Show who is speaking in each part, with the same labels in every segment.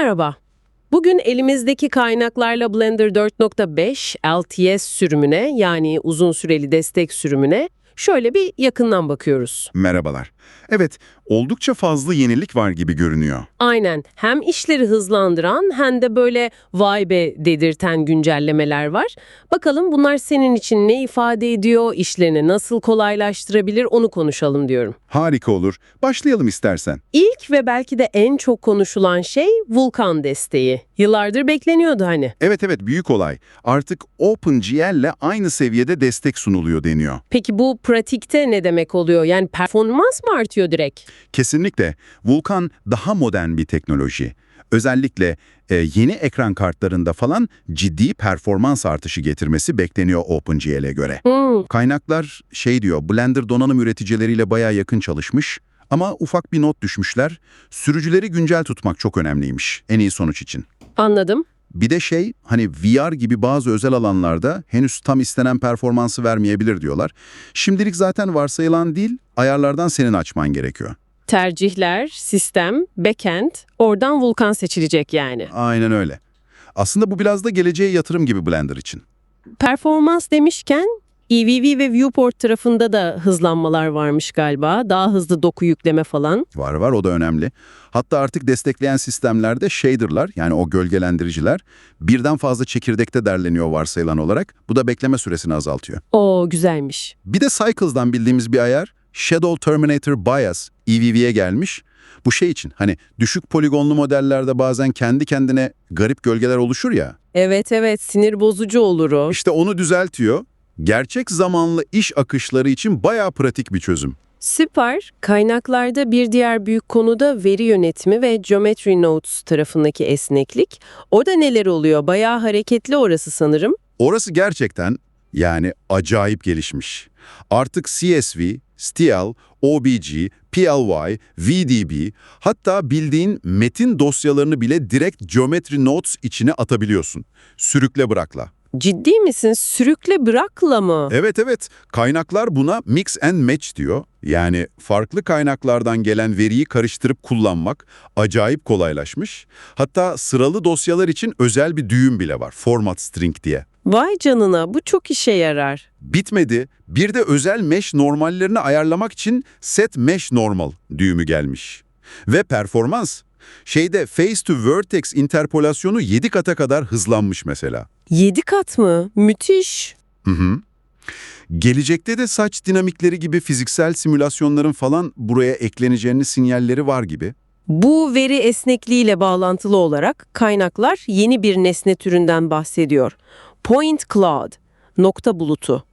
Speaker 1: Merhaba. Bugün elimizdeki kaynaklarla Blender 4.5 LTS sürümüne yani uzun süreli destek sürümüne şöyle bir yakından bakıyoruz.
Speaker 2: Merhabalar. Evet, oldukça fazla yenilik var gibi görünüyor.
Speaker 1: Aynen hem işleri hızlandıran hem de böyle vay be dedirten güncellemeler var. Bakalım bunlar senin için ne ifade ediyor, işlerini nasıl kolaylaştırabilir onu konuşalım diyorum.
Speaker 2: Harika olur. Başlayalım istersen.
Speaker 1: İlk ve belki de en çok konuşulan şey Vulkan desteği. Yıllardır bekleniyordu hani.
Speaker 2: Evet evet büyük olay. Artık OpenGL ile aynı seviyede destek sunuluyor deniyor.
Speaker 1: Peki bu pratikte ne demek oluyor? Yani performans mı artıyor direkt?
Speaker 2: Kesinlikle Vulkan daha modern bir teknoloji. Özellikle e, yeni ekran kartlarında falan ciddi performans artışı getirmesi bekleniyor OpenGL'e göre.
Speaker 1: Hmm,
Speaker 2: Kaynaklar şey diyor, Blender donanım üreticileriyle bayağı yakın çalışmış ama ufak bir not düşmüşler. Sürücüleri güncel tutmak çok önemliymiş en iyi sonuç için.
Speaker 1: anladım.
Speaker 2: Bir de şey hani VR gibi bazı özel alanlarda henüz tam istenen performansı vermeyebilir diyorlar. Şimdilik zaten varsayılan değil, ayarlardan senin açman gerekiyor.
Speaker 1: Tercihler, sistem, backend, oradan Vulkan seçilecek yani.
Speaker 2: Aynen öyle. Aslında bu biraz da geleceğe yatırım gibi Blender için.
Speaker 1: Performans demişken EVV ve Viewport tarafında da hızlanmalar varmış galiba. Daha hızlı doku yükleme falan.
Speaker 2: Var var o da önemli. Hatta artık destekleyen sistemlerde shader'lar yani o gölgelendiriciler birden fazla çekirdekte derleniyor varsayılan olarak. Bu da bekleme süresini azaltıyor.
Speaker 1: O güzelmiş.
Speaker 2: Bir de Cycles'dan bildiğimiz bir ayar Shadow Terminator Bias EVV'ye gelmiş. Bu şey için hani düşük poligonlu modellerde bazen kendi kendine garip gölgeler oluşur ya.
Speaker 1: Evet evet sinir bozucu olur o.
Speaker 2: İşte onu düzeltiyor. Gerçek zamanlı iş akışları için bayağı pratik bir çözüm.
Speaker 1: Süper. Kaynaklarda bir diğer büyük konu da veri yönetimi ve Geometry Notes tarafındaki esneklik. Orada neler oluyor? Bayağı hareketli orası sanırım.
Speaker 2: Orası gerçekten yani acayip gelişmiş. Artık CSV, STL, OBG, PLY, VDB hatta bildiğin metin dosyalarını bile direkt Geometry Notes içine atabiliyorsun. Sürükle bırakla.
Speaker 1: Ciddi misin? Sürükle bırakla mı?
Speaker 2: Evet evet kaynaklar buna mix and match diyor. Yani farklı kaynaklardan gelen veriyi karıştırıp kullanmak acayip kolaylaşmış. Hatta sıralı dosyalar için özel bir düğüm bile var format string diye.
Speaker 1: Vay canına bu çok işe yarar.
Speaker 2: Bitmedi. Bir de özel mesh normallerini ayarlamak için set mesh normal düğümü gelmiş. Ve performans. Şeyde face to vertex interpolasyonu 7 kata kadar hızlanmış mesela.
Speaker 1: 7 kat mı? Müthiş.
Speaker 2: Hı hı. Gelecekte de saç dinamikleri gibi fiziksel simülasyonların falan buraya ekleneceğini sinyalleri var gibi.
Speaker 1: Bu veri esnekliğiyle bağlantılı olarak kaynaklar yeni bir nesne türünden bahsediyor. Point cloud, nokta bulutu.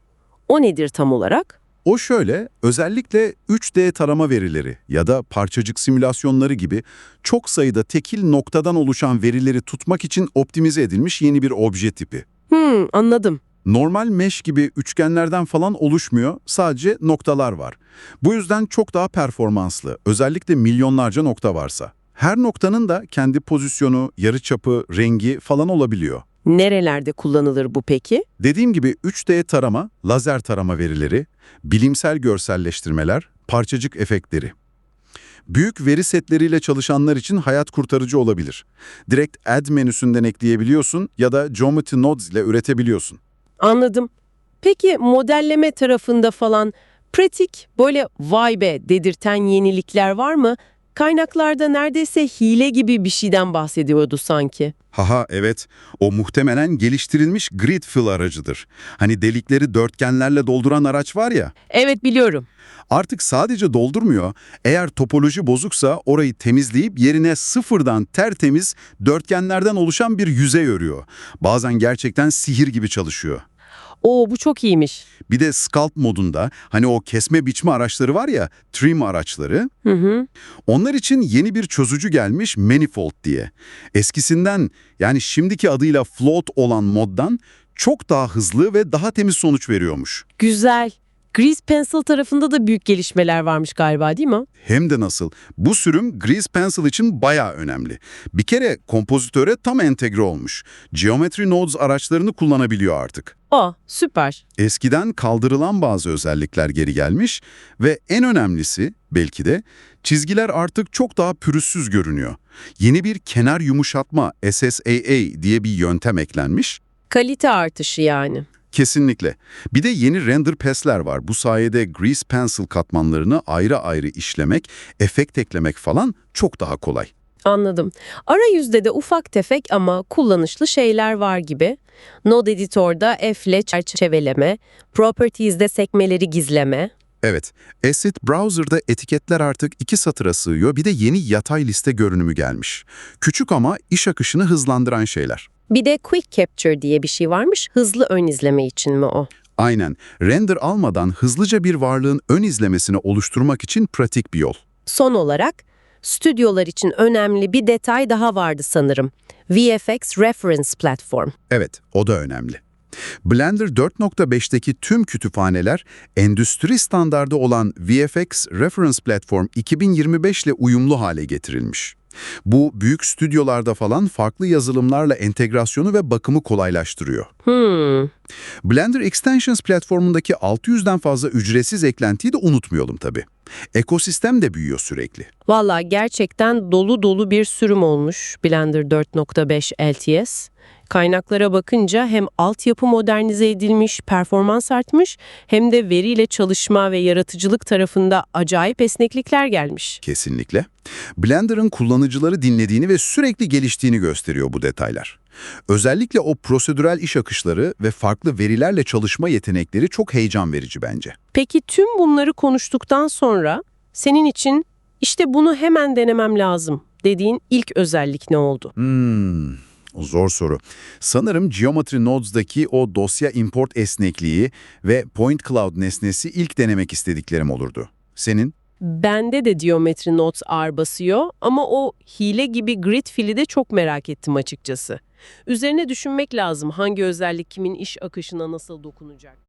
Speaker 1: O nedir tam olarak?
Speaker 2: O şöyle, özellikle 3D tarama verileri ya da parçacık simülasyonları gibi çok sayıda tekil noktadan oluşan verileri tutmak için optimize edilmiş yeni bir obje tipi.
Speaker 1: Hmm, anladım.
Speaker 2: Normal mesh gibi üçgenlerden falan oluşmuyor, sadece noktalar var. Bu yüzden çok daha performanslı, özellikle milyonlarca nokta varsa. Her noktanın da kendi pozisyonu, yarıçapı, rengi falan olabiliyor.
Speaker 1: Nerelerde kullanılır bu peki?
Speaker 2: Dediğim gibi 3D tarama, lazer tarama verileri, bilimsel görselleştirmeler, parçacık efektleri. Büyük veri setleriyle çalışanlar için hayat kurtarıcı olabilir. Direkt Add menüsünden ekleyebiliyorsun ya da Geometry Nodes ile üretebiliyorsun.
Speaker 1: Anladım. Peki modelleme tarafında falan pratik böyle vay be dedirten yenilikler var mı? Kaynaklarda neredeyse hile gibi bir şeyden bahsediyordu sanki.
Speaker 2: Haha evet, o muhtemelen geliştirilmiş grid fill aracıdır. Hani delikleri dörtgenlerle dolduran araç var ya,
Speaker 1: Evet biliyorum.
Speaker 2: artık sadece doldurmuyor, eğer topoloji bozuksa orayı temizleyip yerine sıfırdan tertemiz dörtgenlerden oluşan bir yüzey örüyor. Bazen gerçekten sihir gibi çalışıyor.
Speaker 1: Oo bu çok iyiymiş.
Speaker 2: Bir de Sculpt modunda hani o kesme biçme araçları var ya, trim araçları,
Speaker 1: Hı hı.
Speaker 2: onlar için yeni bir çözücü gelmiş Manifold diye. Eskisinden yani şimdiki adıyla Float olan moddan çok daha hızlı ve daha temiz sonuç veriyormuş.
Speaker 1: Güzel. Grease Pencil tarafında da büyük gelişmeler varmış galiba değil mi?
Speaker 2: Hem de nasıl. Bu sürüm Grease Pencil için bayağı önemli. Bir kere kompozitöre tam entegre olmuş. Geometry Nodes araçlarını kullanabiliyor artık.
Speaker 1: Aa süper.
Speaker 2: Eskiden kaldırılan bazı özellikler geri gelmiş ve en önemlisi belki de çizgiler artık çok daha pürüzsüz görünüyor. Yeni bir kenar yumuşatma SSAA diye bir yöntem eklenmiş.
Speaker 1: Kalite artışı yani.
Speaker 2: Kesinlikle. Bir de yeni render pass'ler var. Bu sayede Grease Pencil katmanlarını ayrı ayrı işlemek, efekt eklemek falan çok daha kolay.
Speaker 1: Anladım. Arayüzde de ufak tefek ama kullanışlı şeyler var gibi. Node Editor'da F ile çerçeveleme, Properties'de sekmeleri gizleme.
Speaker 2: Evet, Acid Browser'da etiketler artık iki satıra sığıyor. Bir de yeni yatay liste görünümü gelmiş. Küçük ama iş akışını hızlandıran şeyler.
Speaker 1: Bir de Quick Capture diye bir şey varmış. Hızlı ön izleme için mi o?
Speaker 2: Aynen, render almadan hızlıca bir varlığın ön izlemesini oluşturmak için pratik bir yol.
Speaker 1: Son olarak stüdyolar için önemli bir detay daha vardı sanırım. VFX Reference Platform.
Speaker 2: Evet, o da önemli. Blender 4.5'teki tüm kütüphaneler endüstri standardı olan VFX Reference Platform 2025 ile uyumlu hale getirilmiş. Bu büyük stüdyolarda falan farklı yazılımlarla entegrasyonu ve bakımı kolaylaştırıyor.
Speaker 1: Hmm.
Speaker 2: Blender Extensions platformundaki 600'den fazla ücretsiz eklentiyi de unutmayalım tabii. Ekosistem de büyüyor sürekli.
Speaker 1: Valla gerçekten dolu dolu bir sürüm olmuş Blender 4.5 LTS. Kaynaklara bakınca hem altyapı modernize edilmiş, performans artmış hem de veriyle çalışma ve yaratıcılık tarafında acayip esneklikler gelmiş.
Speaker 2: Kesinlikle. Blender'ın kullanıcıları dinlediğini ve sürekli geliştiğini gösteriyor bu detaylar. Özellikle o prosedürel iş akışları ve farklı verilerle çalışma yetenekleri çok heyecan verici bence.
Speaker 1: Peki tüm bunları konuştuktan sonra senin için işte bunu hemen denemem lazım dediğin ilk özellik ne oldu?
Speaker 2: Hmm, zor soru. Sanırım Geometry Nodes'daki o dosya import esnekliği ve Point Cloud nesnesi ilk denemek istediklerim olurdu. Senin?
Speaker 1: Bende de Geometry Notes ağır basıyor ama o hile gibi grid fili de çok merak ettim açıkçası. Üzerine düşünmek lazım hangi özellik kimin iş akışına nasıl dokunacak.